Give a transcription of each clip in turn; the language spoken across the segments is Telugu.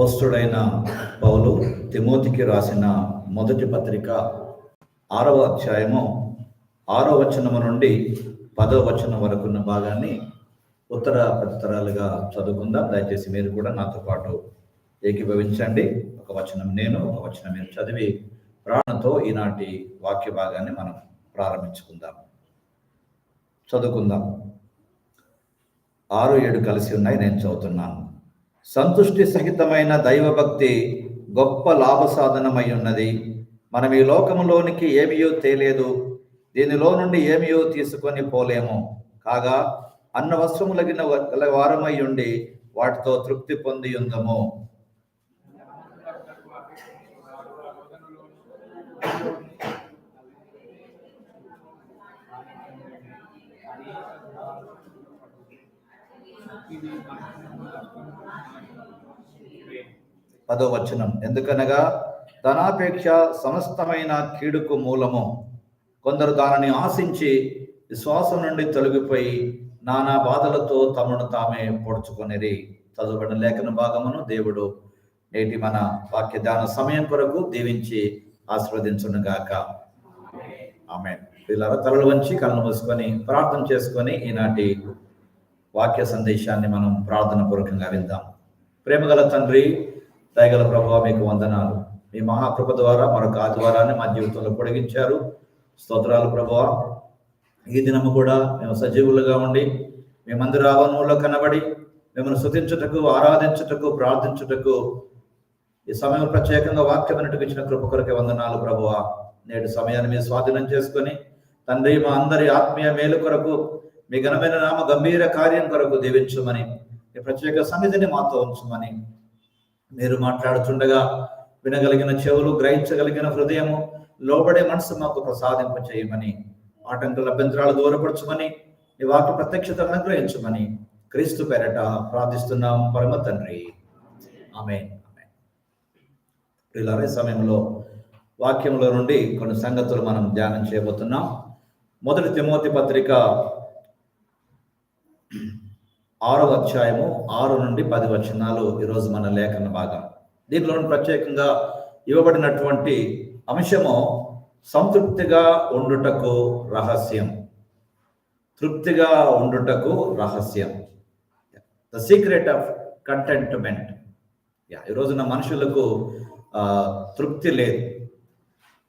అపోస్తుడైన పౌలు తిమోతికి రాసిన మొదటి పత్రిక ఆరవ అధ్యాయము ఆరో వచనము నుండి పదో వచనం వరకు ఉన్న భాగాన్ని ఉత్తర ప్రతితరాలుగా చదువుకుందాం. దయచేసి మీరు కూడా నాతో పాటు ఏకీభవించండి. ఒక వచనం నేను ఒక వచనం మీరు చదివి ప్రాణంతో ఈనాటి వాక్య భాగాన్ని మనం ప్రారంభించుకుందాం. చదువుకుందాం. ఆరు ఏడు కలిసి ఉన్నాయి నేను చదువుతున్నాను. సంతుష్టి సహితమైన దైవభక్తి గొప్ప లాభ సాధనమై ఉన్నది. మనం ఈ లోకంలోనికి ఏమియో తేలేదు దీనిలో నుండి ఏమియో తీసుకొని పోలేము. కాగా అన్న వస్త్రములగిన వారమై ఉండి వాటితో తృప్తి పొంది ఉందము పదో వచనం. ఎందుకనగా ధనాపేక్ష సమస్తమైన కీడుకు మూలము. కొందరు దానిని ఆశించి విశ్వాసం నుండి తొలగిపోయి నానా బాధలతో తమను తామే పొడుచుకొనిరి. చదువుబడిన లేఖన భాగమును దేవుడు నేటి మన వాక్య దాన సమయం కొరకు దీవించి ఆశీర్వదించునుగాక. ఆమె పిల్లల తలలు వంచి కళ్ళు మూసుకొని ప్రార్థన చేసుకొని ఈనాటి వాక్య సందేశాన్ని మనం ప్రార్థన పూర్వకంగా విందాం. ప్రేమగల తండ్రి దయగల ప్రభావ మీకు వందనాలు. మీ మహాకృప ద్వారా మరొక ఆదివారాన్ని మా జీవితంలో పొడిగించారు. స్తోత్రాలు ప్రభావ ఈ దినము కూడా మేము సజీవులుగా ఉండి మీ మందిర కనబడి మిమ్మల్ని స్థుతించుటకు ఆరాధించుటకు ప్రార్థించుటకు ఈ సమయం ప్రత్యేకంగా వాక్యం ఇచ్చిన కృప కొరకే వందనాలు ప్రభువ నేడు సమయాన్ని మీరు స్వాధీనం చేసుకొని తండ్రి మా అందరి ఆత్మీయ మేలు కొరకు మీ ఘనమైన నామ గంభీర కార్యం కొరకు దీవించమని మీ ప్రత్యేక సన్నిధిని మాతో ఉంచమని మీరు మాట్లాడుతుండగా వినగలిగిన చెవులు గ్రహించగలిగిన హృదయము లోబడే మనసు మాకు ప్రసాదింప చేయమని ఆటంకుల అభ్యంతరాలు దూరపరచమని నీ వాక్య ప్రత్యక్షత అనుగ్రహించమని క్రీస్తు పేరట ప్రార్థిస్తున్నాం. పరమ తండ్రి. ఆమె ప్రియులారా సమయంలో వాక్యంలో నుండి కొన్ని సంగతులు మనం ధ్యానం చేయబోతున్నాం. మొదటి తిమోతి పత్రిక ఆరో అధ్యాయము ఆరు నుండి పది వచనాలు ఈరోజు మన లేఖన భాగం. దీంట్లో ప్రత్యేకంగా ఇవ్వబడినటువంటి అంశము సంతృప్తిగా ఉండుటకు రహస్యం. తృప్తిగా ఉండుటకు రహస్యం. ద సీక్రెట్ ఆఫ్ కంటెంట్మెంట్ యా ఈ రోజున మనుషులకు తృప్తి లేదు.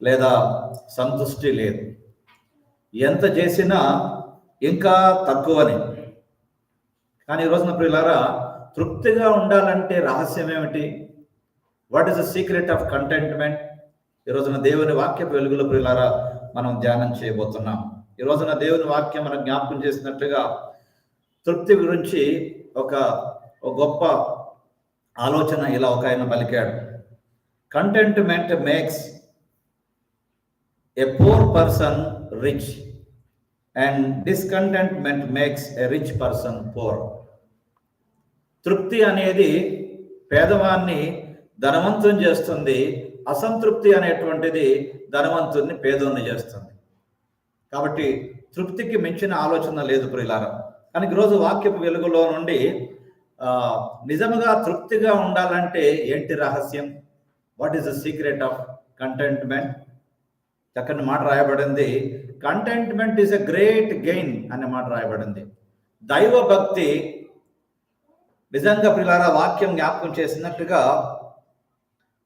లేదా సంతుష్టి లేదు. ఎంత చేసినా ఇంకా తక్కువని. కానీ ఈ రోజున ప్రియులారా తృప్తిగా ఉండాలంటే రహస్యం ఏమిటి? What is the secret of contentment ఈ రోజున దేవుని వాక్య వెలుగులో ప్రియులారా మనం ధ్యానం చేయబోతున్నాం. ఈ రోజున దేవుని వాక్యం మనం జ్ఞాపకం చేసినట్టుగా తృప్తి గురించి ఒక ఒక గొప్ప ఆలోచన ఇలా ఒక ఆయన పలికాడు. Contentment makes a poor person rich and discontentment makes a rich person poor తృప్తి అనేది పేదవాన్ని ధనవంతుని చేస్తుంది. అసంతృప్తి అనేటువంటిది ధనవంతుని పేదోన్ని చేస్తుంది. కాబట్టి తృప్తికి మించిన ఆలోచన లేదు ప్రిలారం కానీ ఈరోజు వాక్యపు వెలుగులో నుండి నిజముగా తృప్తిగా ఉండాలంటే ఏంటి రహస్యం? What is the secret of contentment చక్కని మాట రాయబడింది. Contentment is a great gain అనే మాట రాయబడింది. దైవ భక్తి నిజంగా పిల్లారా వాక్యం జ్ఞాపకం చేసినట్టుగా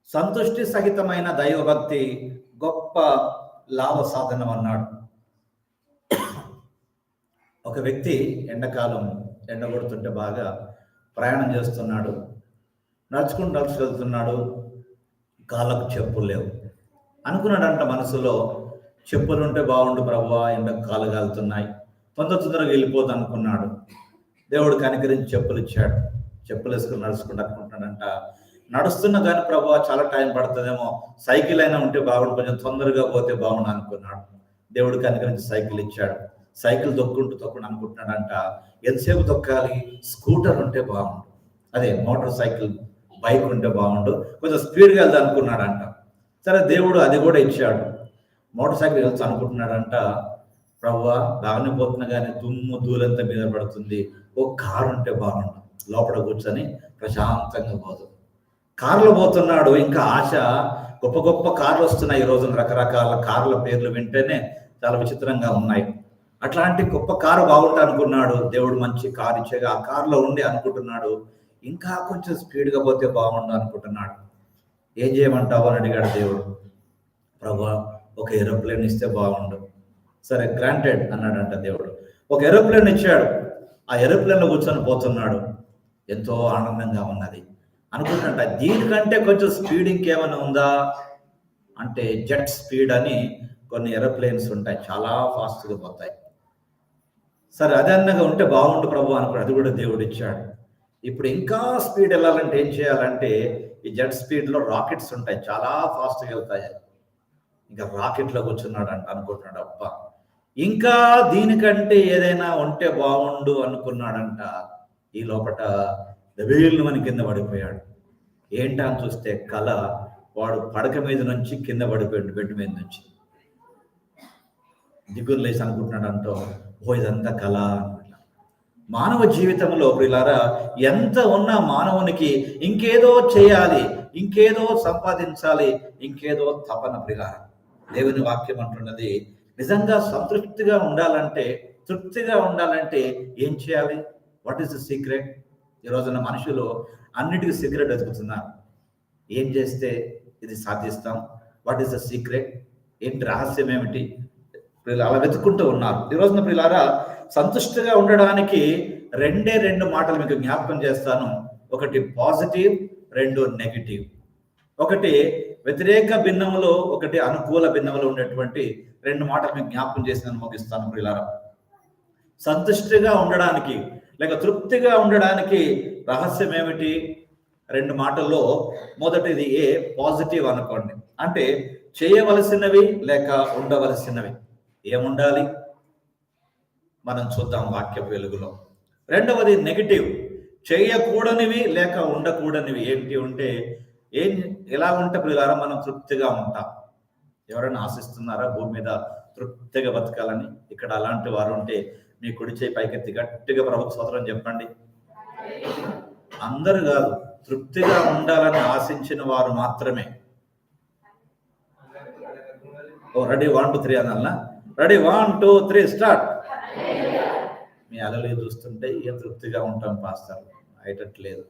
సంతుష్టి సహితమైన దైవభక్తి గొప్ప లాభ సాధనం అన్నాడు. ఒక వ్యక్తి ఎండాకాలం ఎండ కొడుతుంటే బాగా ప్రయాణం చేస్తున్నాడు నడుచుకుంటూ నడుచు వెళ్తున్నాడు కాళ్ళకు చెప్పులు లేవు. అనుకున్నాడంట మనసులో చెప్పులు ఉంటే బాగుండు ప్రభు ఎండకు కాలు కాలుతున్నాయి తొందర తొందరగా వెళ్ళిపోదు అనుకున్నాడు దేవుడు కనికరించి చెప్పులు ఇచ్చాడు. చెప్పులు వేసుకుని నడుచుకుంటూ అనుకుంటున్నాడంట. నడుస్తున్న కానీ ప్రభు చాలా టైం పడుతుందేమో. సైకిల్ అయినా ఉంటే బాగుండు. కొంచెం తొందరగా పోతే బాగుండు అనుకున్నాడు. దేవుడు కనుకరించి సైకిల్ ఇచ్చాడు. సైకిల్ దొక్కుంటూ తొక్కుండా అనుకుంటున్నాడంట. ఎంతసేపు దొక్కాలి స్కూటర్ ఉంటే బాగుండు. అదే మోటార్ సైకిల్ బైక్ ఉంటే బాగుండు. కొంచెం స్పీడ్గా వెళ్దాం అనుకున్నాడంట. సరే దేవుడు అది కూడా ఇచ్చాడు. మోటార్ సైకిల్ వెళ్తా అనుకుంటున్నాడంట. ప్రవ్వా బాగానే పోతున్నా కానీ దుమ్ము దూలంతా మీద పడుతుంది. ఓ కారు ఉంటే బాగుండు. లోపల కూర్చొని ప్రశాంతంగా పోదు. కారులో పోతున్నాడు. ఇంకా ఆశ గొప్ప గొప్ప కార్లు వస్తున్నాయి ఈ రోజున రకరకాల కార్ల పేర్లు వింటేనే చాలా విచిత్రంగా ఉన్నాయి. అట్లాంటి గొప్ప కారు బాగుంటా అనుకున్నాడు. దేవుడు మంచి కారు ఇచ్చేగా ఆ కారులో ఉండి అనుకుంటున్నాడు. ఇంకా కొంచెం స్పీడ్గా పోతే బాగుండు అనుకుంటున్నాడు. ఏం చేయమంటావు అని అడిగాడు దేవుడు. ప్రభా ఒక ఏరోప్లేన్ ఇస్తే బాగుండు. సరే గ్రాంటెడ్ అన్నాడంట దేవుడు. ఒక ఏరోప్లేన్ ఇచ్చాడు. ఆ ఏరోప్లేన్లో కూర్చొని పోతున్నాడు. ఎంతో ఆనందంగా ఉన్నది. అనుకుంటున్నట్ట దీనికంటే కొంచెం స్పీడ్ ఇంకేమైనా ఉందా? అంటే జెట్ స్పీడ్ అని కొన్ని ఏరోప్లేన్స్ ఉంటాయి. చాలా ఫాస్ట్గా పోతాయి. సరే అదే అన్నగా ఉంటే బాగుండు ప్రభు అనుకో అది కూడా దేవుడు ఇచ్చాడు. ఇప్పుడు ఇంకా స్పీడ్ వెళ్ళాలంటే ఏం చేయాలంటే ఈ జెట్ స్పీడ్లో రాకెట్స్ ఉంటాయి. చాలా ఫాస్ట్గా వెళ్తాయి. ఇంకా రాకెట్లో కూర్చున్నాడు అంట అనుకుంటున్నాడు. అబ్బా ఇంకా దీనికంటే ఏదైనా ఉంటే బాగుండు అనుకున్నాడంట. ఈ లోపట దబీళ్ళు మన కింద పడిపోయాడు. ఏంటా అని చూస్తే కళ వాడు పడక మీద నుంచి కింద పడిపోయాడు బెడ్ మీద నుంచి. దిగులు లేసి అనుకుంటున్నాడు ఓ ఇదంతా కళ మానవ జీవితంలో ప్రిలారా ఎంత ఉన్నా మానవునికి ఇంకేదో చేయాలి ఇంకేదో సంపాదించాలి ఇంకేదో తపన ప్రిలారా దేవుని వాక్యం అంటున్నది నిజంగా సంతృప్తిగా ఉండాలంటే తృప్తిగా ఉండాలంటే ఏం చేయాలి? వాట్ ఈస్ ద సీక్రెట్ ఈ రోజున మనుషులు అన్నిటికీ సీక్రెట్ వెతుకుతున్నారు. ఏం చేస్తే ఇది సాధిస్తాం వాట్ ఈస్ ద సీక్రెట్ ఏంటి రహస్యం ఏమిటి? వీళ్ళు అలా వెతుక్కుంటూ ఉన్నారు. ఈ రోజున ప్రియులారా సంతుష్టిగా ఉండడానికి రెండే రెండు మాటలు మీకు జ్ఞాపకం చేస్తాను. ఒకటి పాజిటివ్ రెండు నెగిటివ్. ఒకటి వ్యతిరేక భిన్నములో ఒకటి అనుకూల భిన్నములో ఉండేటువంటి రెండు మాటలు మీకు జ్ఞాపకం చేసి నేను ముగిస్తాను ప్రియులారా. సంతుష్టిగా ఉండడానికి లేక తృప్తిగా ఉండడానికి రహస్యం ఏమిటి? రెండు మాటల్లో మొదటిది ఏ? పాజిటివ్ అనుకోండి. అంటే చేయవలసినవి లేక ఉండవలసినవి. ఏముండాలి? మనం చూద్దాం వాక్య వెలుగులో. రెండవది నెగిటివ్. చేయకూడనివి లేక ఉండకూడనివి. ఏంటి ఉంటే ఏం ఎలా ఉంటే ప్రియులారా మనం తృప్తిగా ఉంటాం? ఎవరైనా ఆశిస్తున్నారా భూమి మీద తృప్తిగా బతకాలని? ఇక్కడ అలాంటి వారు ఉంటే మీ కుడి చేయి పైకెత్తి గట్టిగా ప్రభుత్వ సోదరం చెప్పండి. అందరు కాదు తృప్తిగా ఉండాలని ఆశించిన వారు మాత్రమే. ఓ ready one two three అనాలనా? Ready one two three start. మీ అలలు చూస్తుంటే ఏం తృప్తిగా ఉంటాం పాస్తారు అయ్యేటట్లేదు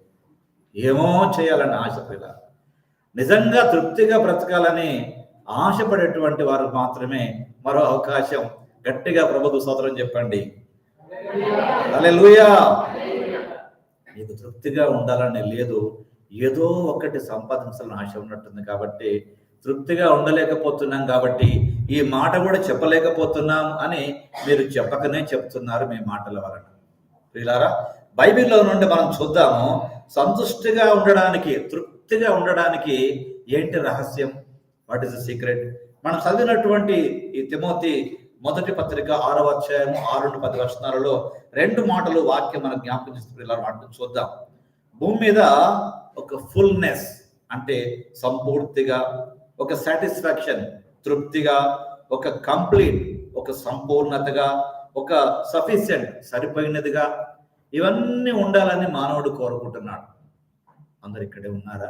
ఏమో చేయాలని ఆశ పిల్ల నిజంగా తృప్తిగా బ్రతకాలని ఆశపడేటువంటి వారు మాత్రమే మరో అవకాశం గట్టిగా ప్రభుత్వ సోదరం చెప్పండి. హల్లెలూయా. నీకు తృప్తిగా ఉండాలని లేదు. ఏదో ఒకటి సంపాదించాలని ఆశ ఉన్నట్టుంది కాబట్టి తృప్తిగా ఉండలేకపోతున్నాం కాబట్టి ఈ మాట కూడా చెప్పలేకపోతున్నాం అని మీరు చెప్పకనే చెప్తున్నారు మీ మాటల వలన. ప్రియులారా బైబిల్లో నుండి మనం చూద్దాము సంతుష్టిగా ఉండడానికి తృప్తి తృప్తిగా ఉండడానికి ఏంటి రహస్యం? వాట్ ఈస్ ద సీక్రెట్ మనం చదివినటువంటి ఈ తిమోతి మొదటి పత్రిక ఆరవ అధ్యాయము ఆరు నుండి పది వచనాలలో రెండు మాటలు వాక్యం మనం జ్ఞాపకం చేస్తుంది. ఇలా మాటలు చూద్దాం. భూమి మీద ఒక ఫుల్నెస్ అంటే సంపూర్తిగా ఒక సాటిస్ఫాక్షన్ తృప్తిగా ఒక కంప్లీట్ ఒక సంపూర్ణతగా ఒక సఫిషియంట్ సరిపోయినదిగా ఇవన్నీ ఉండాలని మానవుడు కోరుకుంటున్నాడు. అందరు ఇక్కడే ఉన్నారా?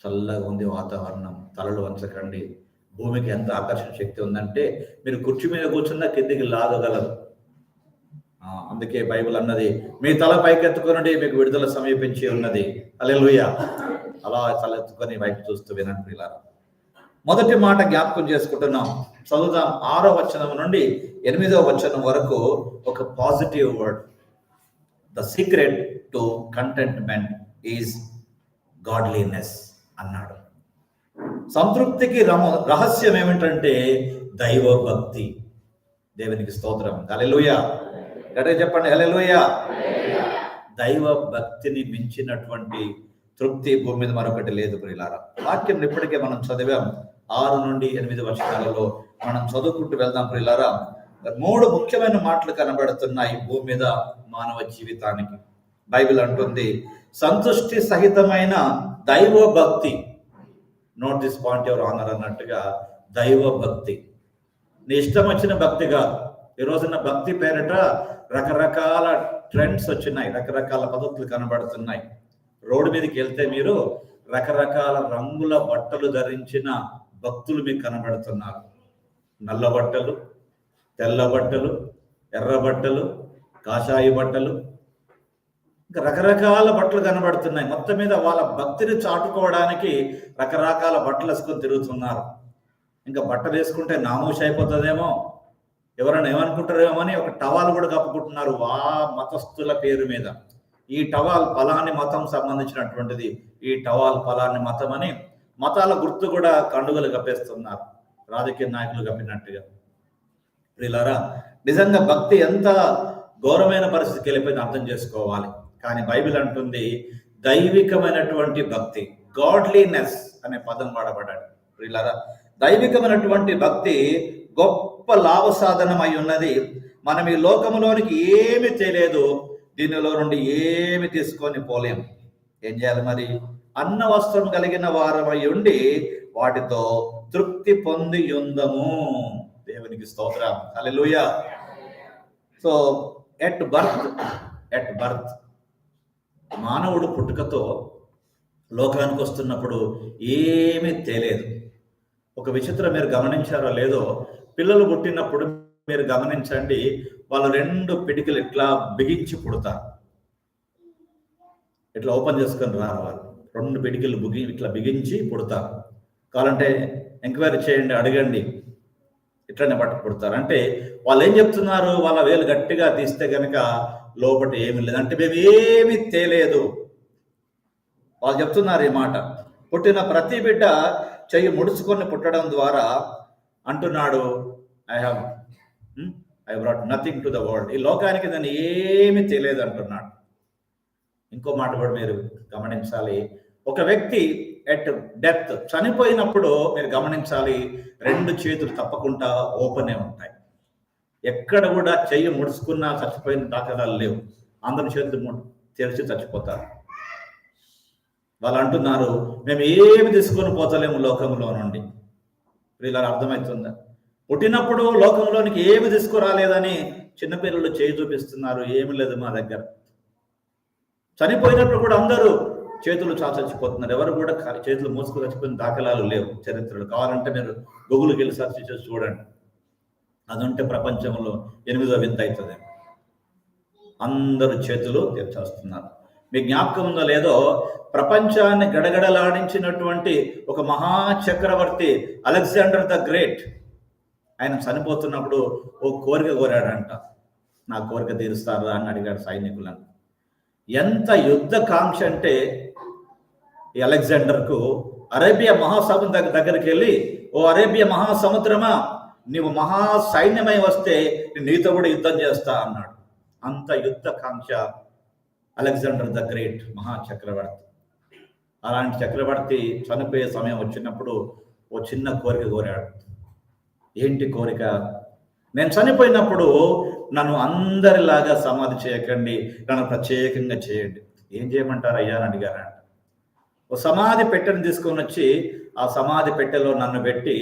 చల్లగా ఉంది వాతావరణం తలలు వంచకండి. భూమికి ఎంత ఆకర్షణ శక్తి ఉందంటే మీరు కుర్చీ మీద కూర్చున్నా కిందికి లాగగలరు. అందుకే బైబిల్ అన్నది మీ తల పైకెత్తుకునండి మీకు విడుదల సమీపించి ఉన్నది. అలెలుయ అలా తలెత్తుకొని వైపు చూస్తూ వినండి ఇలా మొదటి మాట జ్ఞాపకం చేసుకుంటున్నాం. చదువుదాం ఆరో వచనం నుండి ఎనిమిదో వచనం వరకు ఒక positive word. The secret to contentment is godliness అన్నాడు. సంతృప్తికి రమ రహస్యం ఏమిటంటే దైవ భక్తి దేవునికి స్తోత్రం. హలెలుయ గట్టిగా చెప్పండి హలెలుయ దైవ భక్తిని మించినటువంటి తృప్తి భూమి మీద మరొకటి లేదు ప్రియులారా. వాక్యం ఇప్పటికే మనం చదివాం. ఆరు నుండి ఎనిమిది వర్షాలలో మనం చదువుకుంటూ వెళ్దాం ప్రియులారా. మూడు ముఖ్యమైన మాటలు కనబడుతున్నాయి భూమి మీద మానవ జీవితానికి. బైబిల్ అంటుంది. సంతుష్టి సహితమైన దైవ భక్తి నోట్ దిస్ పాయింట్ ఎవరు ఆనర్ అన్నట్టుగా దైవ భక్తి నీ ఇష్టం వచ్చిన భక్తి కాదు. ఈ రోజున భక్తి పేరిట రకరకాల ట్రెండ్స్ వచ్చినాయి. రకరకాల పద్ధతులు కనబడుతున్నాయి. రోడ్డు మీదకి వెళ్తే మీరు రకరకాల రంగుల బట్టలు ధరించిన భక్తులు మీకు కనబడుతున్నారు. నల్ల బట్టలు తెల్ల బట్టలు ఎర్ర బట్టలు కాషాయి బట్టలు రకరకాల బట్టలు కనబడుతున్నాయి. మొత్తం మీద వాళ్ళ భక్తిని చాటుకోవడానికి రకరకాల బట్టలు వేసుకొని తిరుగుతున్నారు. ఇంకా బట్టలు వేసుకుంటే నామూష అయిపోతుందేమో ఎవరైనా ఏమనుకుంటారేమో అని ఒక టవాల్ కూడా కప్పుకుంటున్నారు వా మతస్థుల పేరు మీద. ఈ టవాల్ ఫలాన్ని మతం సంబంధించినటువంటిది. ఈ టవాల్ ఫలాన్ని మతం అని మతాల గుర్తు కూడా కండుగలు కప్పేస్తున్నారు. రాజకీయ నాయకులు కప్పినట్టుగా. ప్రియులారా నిజంగా భక్తి ఎంత ఘోరమైన పరిస్థితికి వెళ్ళిపోయింది అర్థం చేసుకోవాలి. కానీ బైబిల్ అంటుంది దైవికమైనటువంటి భక్తి గాడ్లీనెస్ అనే పదం వాడబడ్డాడు. వీళ్ళారా దైవికమైనటువంటి భక్తి గొప్ప లాభ సాధనం అయి ఉన్నది. మనం ఈ లోకంలోనికి ఏమి చేయలేదు దీనిలో నుండి ఏమి తీసుకొని పోలేం. ఏం చేయాలి మరి? అన్న వస్త్రం కలిగిన వారమై ఉండి వాటితో తృప్తి పొంది ఉందము. దేవునికి స్తోత్రం. Alleluia so at birth at birth మానవుడు పుట్టుకతో లోకానికి వస్తున్నప్పుడు ఏమీ తెలియదు ఒక విచిత్రం మీరు గమనించారో లేదో పిల్లలు పుట్టినప్పుడు మీరు గమనించండి వాళ్ళు రెండు పిడికలు ఇట్లా బిగించి పుడతారు. ఇట్లా ఓపెన్ చేసుకొని రారు వాళ్ళు. రెండు పిడికలు బుగి ఇట్లా బిగించి పుడతారు. కావాలంటే ఎంక్వైరీ చేయండి అడగండి. ఇట్లనే పట్టు పుడతారు. అంటే వాళ్ళు ఏం చెప్తున్నారు? వాళ్ళ వేలు గట్టిగా తీస్తే కనుక లోపల ఏమీ లేదు. అంటే మేము ఏమీ తేలేదు. వాళ్ళు చెప్తున్నారు ఈ మాట. పుట్టిన ప్రతి బిడ్డ చెయ్యి ముడుచుకొని పుట్టడం ద్వారా అంటున్నాడు I have I brought nothing to the world ఈ లోకానికి నేను ఏమీ తెలియదు అంటున్నాడు. ఇంకో మాట కూడా మీరు గమనించాలి. ఒక వ్యక్తి ఎట్ డెత్ చనిపోయినప్పుడు మీరు గమనించాలి రెండు చేతులు తప్పకుండా ఓపెనే ఉంటాయి. ఎక్కడ కూడా చెయ్యి ముడుచుకున్నా చచ్చిపోయిన దాఖలాలు లేవు. అందరి చేతులు ము- తెరిచి చచ్చిపోతారు. వాళ్ళు అంటున్నారు మేము ఏమి తీసుకొని పోతలేము లోకంలో నుండి ఇలా అర్థమవుతుందా? పుట్టినప్పుడు లోకంలోనికి ఏమి తీసుకురాలేదని చిన్నపిల్లలు చేయి చూపిస్తున్నారు. ఏమి లేదు మా దగ్గర. చనిపోయినప్పుడు కూడా అందరూ చేతులు చాలా చచ్చిపోతున్నారు. ఎవరు కూడా చేతులు మూసుకు చచ్చిపోయిన దాఖలాలు లేవు చరిత్రలు. కావాలంటే మీరు గూగుల్కి వెళ్ళి సెర్చ్ చేసి చూడండి. అది ఉంటే ప్రపంచంలో ఎనిమిదో వింత అవుతుంది. అందరూ చేతులు తెరిచేస్తున్నారు. మీ జ్ఞాపకం ఉందో లేదో ప్రపంచాన్ని గడగడలాడించినటువంటి ఒక మహా చక్రవర్తి అలెగ్జాండర్ ద గ్రేట్. ఆయన చనిపోతున్నప్పుడు ఓ కోరిక కోరాడంట. నా కోరిక తీరుస్తారా అని అడిగాడు సైనికులను ఎంత యుద్ధ కాంక్ష అంటే ఈ అలెగ్జాండర్కు అరేబియా మహాసముద్రం దగ్గర దగ్గరికి వెళ్ళి ఓ అరేబియా మహాసముద్రమా నీవు మహా సైన్యమై వస్తే నీతో కూడా యుద్ధం చేస్తా అన్నాడు. అంత యుద్ధ కాంక్ష అలెగ్జాండర్ ద గ్రేట్ మహా చక్రవర్తి అలాంటి చక్రవర్తి చనిపోయే సమయం వచ్చినప్పుడు ఓ చిన్న కోరిక కోరాడు. ఏంటి కోరిక? నేను చనిపోయినప్పుడు నన్ను అందరిలాగా సమాధి చేయకండి నన్ను ప్రత్యేకంగా చేయండి. ఏం చేయమంటారు అయ్యా అని అడిగారంట ఓ సమాధి పెట్టెను తీసుకొని వచ్చి ఆ సమాధి పెట్టెలో నన్ను పెట్టి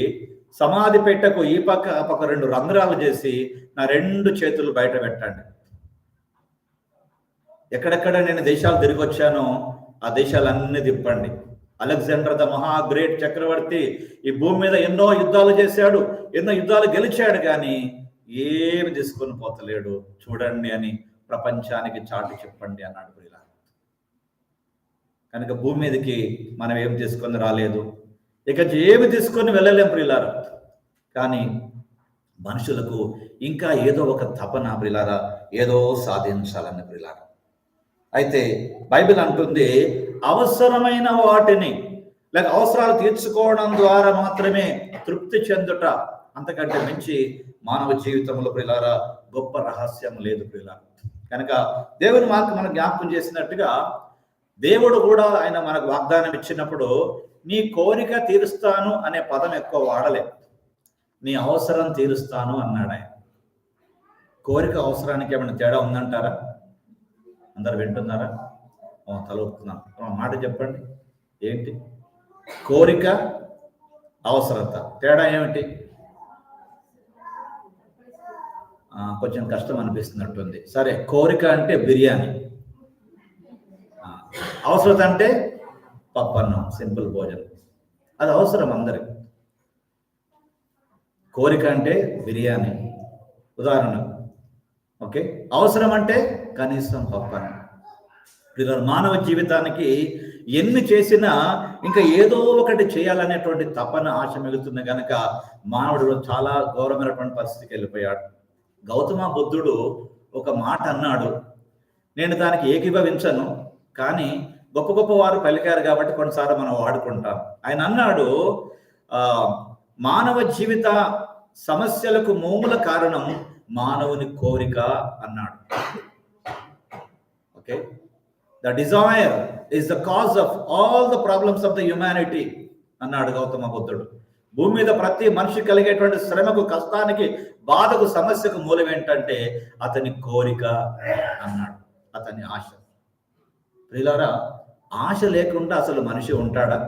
సమాధి పెట్టకు ఈ పక్క ఆ పక్క రెండు రంధ్రాలు చేసి నా రెండు చేతులు బయట పెట్టండి. ఎక్కడెక్కడ నేను దేశాలు తిరిగి వచ్చానో ఆ దేశాలన్నీ తిప్పండి. అలెగ్జాండర్ ద మహా గ్రేట్ చక్రవర్తి ఈ భూమి మీద ఎన్నో యుద్ధాలు చేశాడు ఎన్నో యుద్ధాలు గెలిచాడు కానీ ఏమి తీసుకొని పోతలేడు. చూడండి అని ప్రపంచానికి చాటి చెప్పండి అన్నాడు ఇలా కనుక భూమి మీదకి మనం ఏం తీసుకొని రాలేదు? ఇక ఏమి తీసుకొని వెళ్ళలేం ప్రియులారా? కానీ మనుషులకు ఇంకా ఏదో ఒక తపన ప్రిలారా ఏదో సాధించాలని ప్రిలారా అయితే బైబిల్ అంటుంది అవసరమైన వాటిని లేక అవసరాలు తీర్చుకోవడం ద్వారా మాత్రమే తృప్తి చెందుట అంతకంటే మించి మానవ జీవితంలో ప్రిలారా గొప్ప రహస్యం లేదు ప్రిలారా కనుక దేవుని మాకు మనం జ్ఞాపకం చేసినట్టుగా దేవుడు కూడా ఆయన మనకు వాగ్దానం ఇచ్చినప్పుడు నీ కోరిక తీరుస్తాను అనే పదం ఎక్కువ వాడలే. నీ అవసరం తీరుస్తాను అన్నాడు ఆయన. కోరిక అవసరానికి ఏమైనా తేడా ఉందంటారా? అందరు వింటున్నారా? ఓ, తల ఊపుతున్నాను మాట చెప్పండి. ఏంటి? కోరిక అవసరత. తేడా ఏమిటి? కొంచెం కష్టం అనిపిస్తున్నట్టుంది. సరే కోరిక అంటే బిర్యానీ. అవసరత అంటే పప్పన్నం సింపుల్ భోజనం. అది అవసరం అందరికి. కోరిక అంటే బిర్యానీ. ఉదాహరణ. ఓకే? అవసరం అంటే కనీసం పప్పన్నం. పిల్లలు మానవ జీవితానికి ఎన్ని చేసినా ఇంకా ఏదో ఒకటి చేయాలనేటువంటి తపన ఆశ మిగులుతుంది కనుక మానవుడు చాలా ఘోరమైనటువంటి పరిస్థితికి వెళ్ళిపోయాడు. గౌతమ బుద్ధుడు ఒక మాట అన్నాడు. నేను దానికి ఏకీభవించను కానీ గొప్ప గొప్ప వారు పలికారు కాబట్టి కొన్నిసార్లు మనం వాడుకుంటాం. ఆయన అన్నాడు మానవ జీవిత సమస్యలకు మూల కారణం మానవుని కోరిక అన్నాడు. Okay? The desire is the cause of all the problems of the humanity అన్నాడు గౌతమ బుద్ధుడు. భూమి మీద ప్రతి మనిషి కలిగేటువంటి శ్రమకు కష్టానికి బాధకు సమస్యకు మూలం ఏంటంటే అతని కోరిక అన్నాడు. అతని ఆశ. ప్రియులారా ఆశ లేకుండా అసలు మనిషి ఉంటాడా?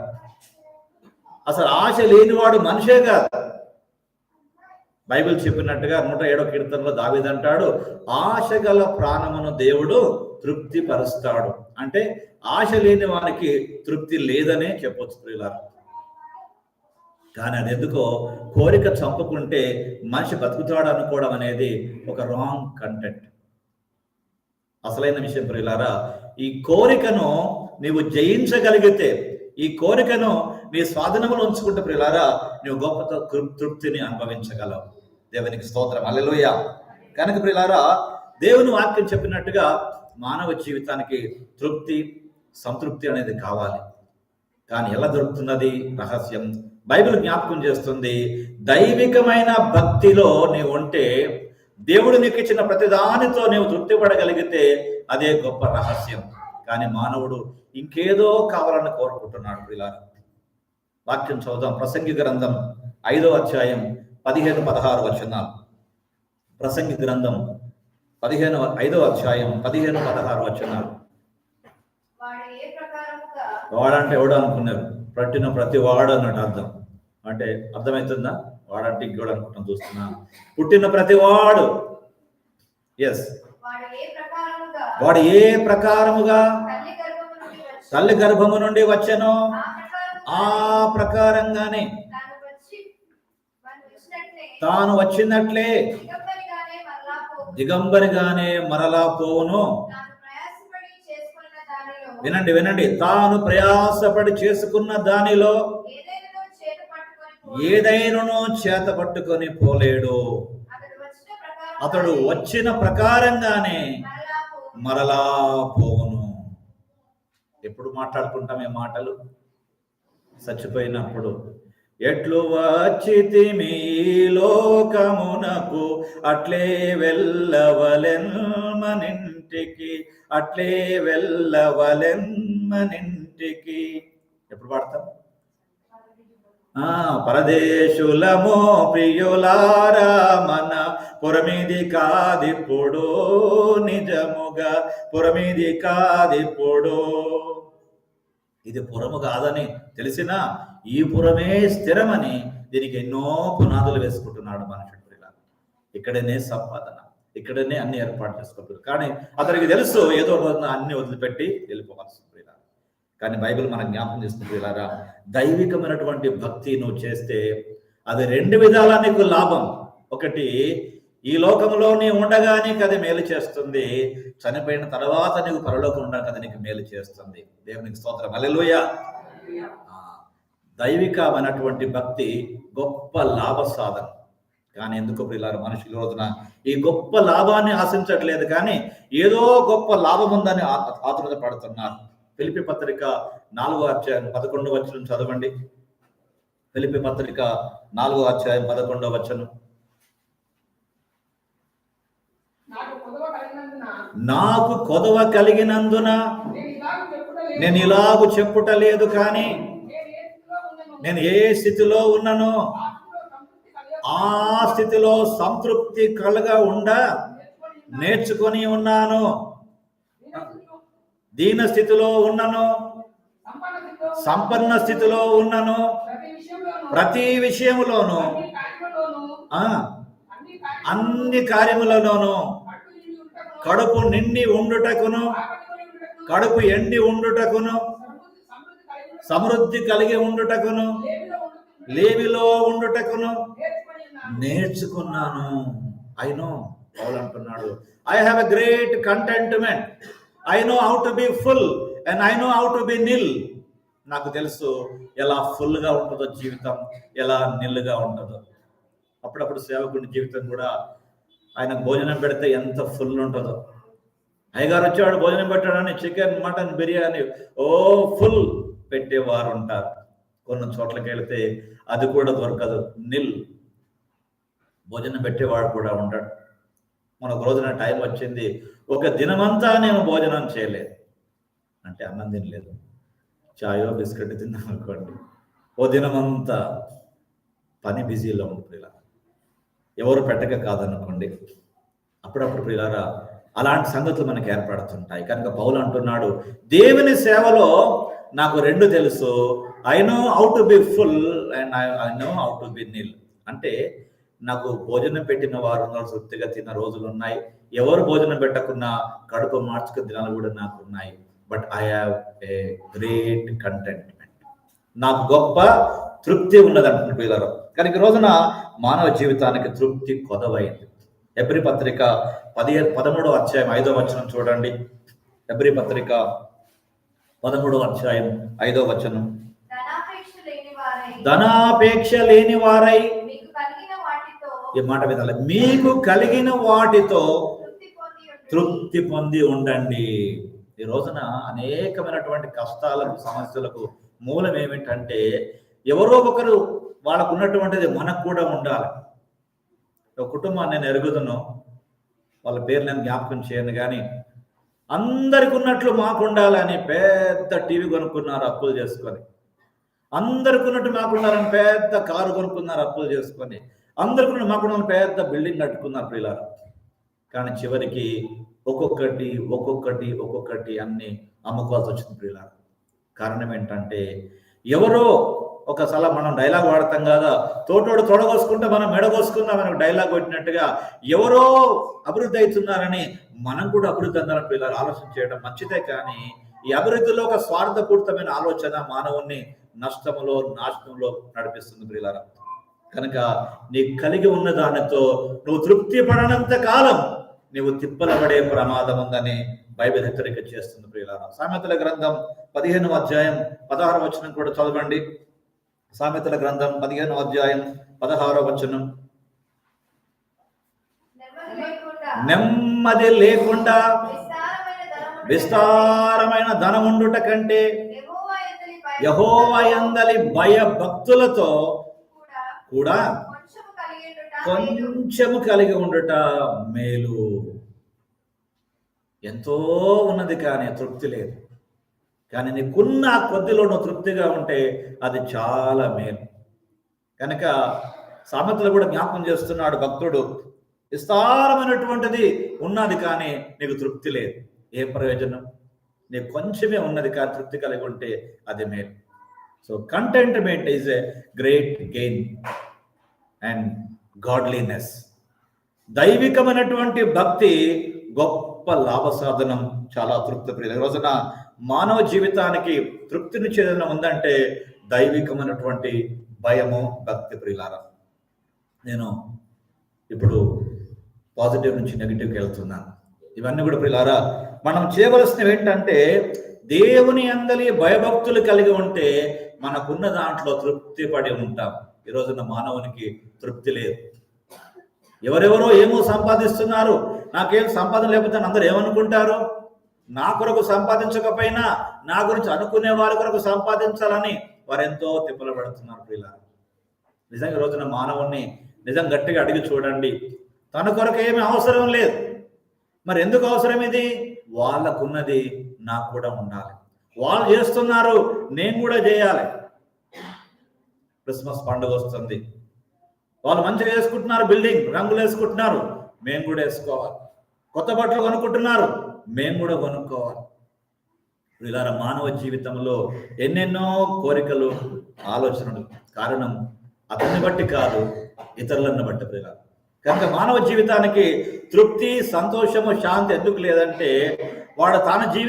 అసలు ఆశ లేనివాడు మనిషే కాదు. బైబిల్ చెప్పినట్టుగా నూట ఏడో కీర్తనలో దావిదంటాడు ఆశ గల ప్రాణమును దేవుడు తృప్తి పరుస్తాడు అంటే ఆశ లేని వారికి తృప్తి లేదనే చెప్పొచ్చు ప్రియులారా. కానీ అది ఎందుకో కోరిక చంపుకుంటే మనిషి బతుకుతాడు అనుకోవడం అనేది ఒక రాంగ్ కంటెంట్ అసలైన విషయం ప్రియులారా ఈ కోరికను నీవు జయించగలిగితే ఈ కోరికను నీ స్వాధీనంలో ఉంచుకుంటే ప్రియులారా నువ్వు గొప్ప తృప్తిని అనుభవించగలవు. దేవునికి స్తోత్రం. అల్లెలోయ కనుక ప్రియులారా దేవుని వాక్యం చెప్పినట్టుగా మానవ జీవితానికి తృప్తి సంతృప్తి అనేది కావాలి. కానీ ఎలా దొరుకుతున్నది? రహస్యం. బైబిల్ జ్ఞాపకం చేస్తుంది దైవికమైన భక్తిలో నీవు ఉంటే దేవుడు నీకు ఇచ్చిన ప్రతిదానితో నీవు తృప్తి పడగలిగితే అదే గొప్ప రహస్యం. కానీ మానవుడు ఇంకేదో కావాలని కోరుకుంటున్నాడు ఇలా వాక్యం చదువుదాం. ప్రసంగి గ్రంథం ఐదో అధ్యాయం పదిహేను పదహారు వచనాలు. ప్రసంగి గ్రంథం పదిహేను ఐదో అధ్యాయం పదిహేను పదహారు వచనాలు. వాడంటే ఎవడు అనుకున్నారు పట్టిన ప్రతి వాడు అన్నట్టు అర్థం. అంటే అర్థమవుతుందా వాడంటే ఇంకోడు అనుకుంటాం చూస్తున్నా. పుట్టిన ప్రతి వాడు. ఎస్ వాడు ఏ ప్రకారముగా తల్లి గర్భము నుండి వచ్చెనో ఆ ప్రకారంగానే తాను వచ్చినట్లే. దిగంబరిగానే మరలా పోవును. వినండి వినండి. తాను ప్రయాసపడి చేసుకున్న దానిలో ఏదైనా చేత పట్టుకొని పోవు. ఏదైనను చేత పట్టుకొని పోలేడు. అతడు వచ్చిన ప్రకారంగానే మరలా పోవును. ఎప్పుడు మాట్లాడుకుంటాం ఏ మాటలు? చచ్చిపోయినప్పుడు. ఎట్లు వచ్చితిమి ఈ లోకమునకు అట్లే వెళ్ళవలెన్మనింటికి అట్లే వెళ్ళవలెన్మనింటికి. ఎప్పుడు పాడతాం? పరదేశులమో ప్రియులారా మన పురమిది కాదిప్పుడు నిజముగా పురమిది కాదిప్పుడు. ఇది పురము కాదని తెలిసినా ఈ పురమే స్థిరమని దీనికి ఎన్నో పునాదులు వేసుకుంటున్నాడు మనుషుడు ఇక్కడనే సంపాదన ఇక్కడనే అన్ని ఏర్పాటు చేసుకుంటున్నారు కానీ అతనికి తెలుసు ఏదో రోజున అన్ని వదిలిపెట్టి వెళ్ళిపోవాల్సింది ఇలా కానీ బైబిల్ మనకు జ్ఞాపకం చేస్తుంది ఇలాగా దైవికమైనటువంటి భక్తి నువ్వు చేస్తే అది రెండు విధాలా నీకు లాభం. ఒకటి ఈ లోకంలో నీ ఉండగా నీకు అది మేలు చేస్తుంది. చనిపోయిన తర్వాత నీకు పరలోకం ఉండగా అది నీకు మేలు చేస్తుంది. దేవునికి స్తోత్రం. అల్లెలుయ దైవికమైనటువంటి భక్తి గొప్ప లాభ సాధన. కానీ ఎందుకు ఇలా మనుషులు రోజున ఈ గొప్ప లాభాన్ని ఆశించట్లేదు కానీ ఏదో గొప్ప లాభం ఉందని ఆతృత పడుతున్నారు. ఫిలిపి పత్రిక నాలుగో అధ్యాయం పదకొండో వచనం చదవండి. ఫిలిపి పత్రిక నాలుగో అధ్యాయం పదకొండో వచనం. నాకు కొదవ కలిగినందున నేను ఇలాగ చెప్పుటలేదు. కానీ నేను ఏ స్థితిలో నేను ఉన్నను, ఆ స్థితిలో సంతృప్తి కలగా ఉండ నేర్చుకొని ఉన్నాను. నేర్చుకొని ఉన్నాను నేను స్థితిలో దీన స్థితిలో ఉన్నను సంపన్న స్థితిలో ఉన్నను ప్రతి విషయములోను అన్ని కార్యములలోను కడుపు నిండి ఉండుటకును, కడుపు ఎండి ఉండుటకును సమృద్ధి కలిగి ఉండుటకును, లేమిలో ఉండుటకును. నేర్చుకున్నాను. ఐ నో పౌలు అంటున్నాడు. I have a great contentment I know how to be full and I know how to be nil నాకు తెలుసు ఎలా ఫుల్గా ఉంటుందో జీవితం ఎలా నిల్లుగా ఉంటుందో. అప్పుడప్పుడు సేవకుడి జీవితం కూడా ఆయన భోజనం పెడితే ఎంత ఫుల్ ఉంటుందో. అయ్యగారు వచ్చేవాడు భోజనం పెట్టాడని చికెన్ మటన్ బిర్యానీ ఓ ఫుల్ పెట్టేవారు ఉంటారు కొన్ని చోట్లకి వెళితే అది కూడా దొరకదు నిల్ భోజనం పెట్టేవాడు కూడా ఉంటాడు మనకు రోజున టైం వచ్చింది ఒక దినమంతా నేను భోజనం చేయలేదు. అంటే అన్నం తినలేదు. చాయో బిస్కెట్ తిన్నాం అనుకోండి. ఓ దినమంతా పని బిజీలో ఉంటుంది ఇలా ఎవరు పెట్టక కాదనుకోండి. అప్పుడప్పుడు ప్రియులారా అలాంటి సంగతులు మనకు ఏర్పడుతుంటాయి. కనుక పౌలు అంటున్నాడు దేవుని సేవలో నాకు రెండు తెలుసు. I know how to be full and I know how to be nil. అంటే నాకు భోజనం పెట్టిన వారు ఉన్నారు, తృప్తిగా తిన్న రోజులు ఉన్నాయి. ఎవరు భోజనం పెట్టకున్నా కడుపు మార్చుకున్న దినాలు కూడా నాకు ఉన్నాయి. But I have a great contentment నాకు గొప్ప తృప్తి ఉన్నది అంటున్న పిల్లలు కనుక ఈ రోజున మానవ జీవితానికి తృప్తి కొదవైంది. ఎబ్రి పత్రిక పదిహేను పదమూడవ అధ్యాయం ఐదో వచనం చూడండి. ఎబ్రి పత్రిక పదమూడవ అధ్యాయం ఐదో వచనం. ధనాపేక్ష లేని వారై ఈ మాట వినాలి. మీకు కలిగిన వాటితో తృప్తి పొంది ఉండండి. ఈ రోజున అనేకమైనటువంటి కష్టాలకు సమస్యలకు మూలం ఏమిటంటే ఎవరో ఒకరు వాళ్ళకు ఉన్నటువంటిది మనకు కూడా ఉండాలి. ఒక కుటుంబాన్ని నేను ఎరుగుతున్నాం వాళ్ళ పేరు నేను జ్ఞాపకం చేయను కానీ అందరికి ఉన్నట్లు మాకు ఉండాలని పెద్ద టీవీ కొనుక్కున్నారు అప్పులు చేసుకొని. అందరికి ఉన్నట్టు మాకు ఉండాలని పెద్ద కారు కొనుక్కున్నారు అప్పులు చేసుకొని. అందరికి మాకు ఉండాలని పెద్ద బిల్డింగ్ కట్టుకున్నారు పిల్లలు కానీ చివరికి ఒక్కొక్కటి ఒక్కొక్కటి ఒక్కొక్కటి అన్ని అమ్ముకోవాల్సి వచ్చింది ప్రియుల కారణం ఏంటంటే ఎవరో ఒకసారి మనం డైలాగ్ వాడతాం కదా తోటోడు తొడగోసుకుంటే మనం మెడగోసుకుందాం మనకు డైలాగ్ కొట్టినట్టుగా ఎవరో అభివృద్ధి అవుతున్నారని మనం కూడా అభివృద్ధి అందాలని పిల్లలు ఆలోచన చేయడం మంచిదే కానీ ఈ అభివృద్ధిలో ఒక స్వార్థపూరితమైన ఆలోచన మానవుణ్ణి నష్టములో నాశనంలో నడిపిస్తుంది ప్రియులారా. కనుక నీ కలిగి ఉన్న దానితో నువ్వు తృప్తి పడనంత కాలం నీవు తిప్పలబడే ప్రమాదం ఉందని బైబిల్ హెచ్చరిక చేస్తుంది ప్రియులారా. సామెతల గ్రంథం పదిహేను అధ్యాయం పదహారు వచనం కూడా చదవండి. సామెతల గ్రంథం పదిహేను అధ్యాయం పదహారో వచనం. నెమ్మది లేకుండా విస్తారమైన ధనముండుట కంటే యెహోవా యందలి కూడా కొంచెము కలిగి ఉండుట మేలు. ఎంతో ఉన్నది కానీ తృప్తి లేదు. కానీ నీకున్న కొద్దిలో నువ్వు తృప్తిగా ఉంటే అది చాలా మేలు. కనుక సామెతలు కూడా జ్ఞాపకం చేస్తున్నాడు భక్తుడు. విస్తారమైనటువంటిది ఉన్నది కానీ నీకు తృప్తి లేదు. ఏ ప్రయోజనం? నీకు కొంచెమే ఉన్నది కానీ తృప్తి కలిగి ఉంటే అది మేలు. So contentment is a great gain and godliness దైవికమైనటువంటి భక్తి గొప్ప లాభ సాధనం చాలా తృప్తి రోజున మానవ జీవితానికి తృప్తిని చెందిన ఉందంటే దైవికమైనటువంటి భయము భక్తి ప్రియులార. నేను ఇప్పుడు పాజిటివ్ నుంచి నెగిటివ్కి వెళ్తున్నాను. ఇవన్నీ కూడా ప్రియులారా మనం చేయవలసినవి ఏంటంటే దేవుని అందలి భయభక్తులు కలిగి ఉంటే మనకున్న దాంట్లో తృప్తి పడి ఉంటాం. ఈ రోజున మానవునికి తృప్తి లేదు. ఎవరెవరో ఏమో సంపాదిస్తున్నారు. నాకేం సంపాదన లేకపోతే అందరు అందరూ ఏమనుకుంటారు? నా కొరకు సంపాదించకపోయినా నా గురించి అనుకునే వారి కొరకు సంపాదించాలని వారు ఎంతో తిప్పలు పడుతున్నారు ఇలా నిజంగా ఈ రోజున మానవుణ్ణి నిజం గట్టిగా అడిగి చూడండి. తన కొరకు ఏమి అవసరం లేదు. మరి ఎందుకు అవసరం ఇది? వాళ్ళకున్నది నాకు కూడా ఉండాలి. వాళ్ళు చేస్తున్నారు నేను కూడా చేయాలి. క్రిస్మస్ పండుగ వస్తుంది. వాళ్ళు మంచిగా వేసుకుంటున్నారు బిల్డింగ్ రంగులు వేసుకుంటున్నారు మేము కూడా వేసుకోవాలి. కొత్త బట్టలు కొనుక్కుంటున్నారు మేము కూడా కొనుక్కోవాలి. ఇలా మానవ జీవితంలో ఎన్నెన్నో కోరికలు ఆలోచనలు కారణం అతన్ని బట్టి కాదు ఇతరులను బట్టి ప్రియుల కనుక మానవ జీవితానికి తృప్తి సంతోషము శాంతి ఎందుకు లేదంటే వాడు తన జీవి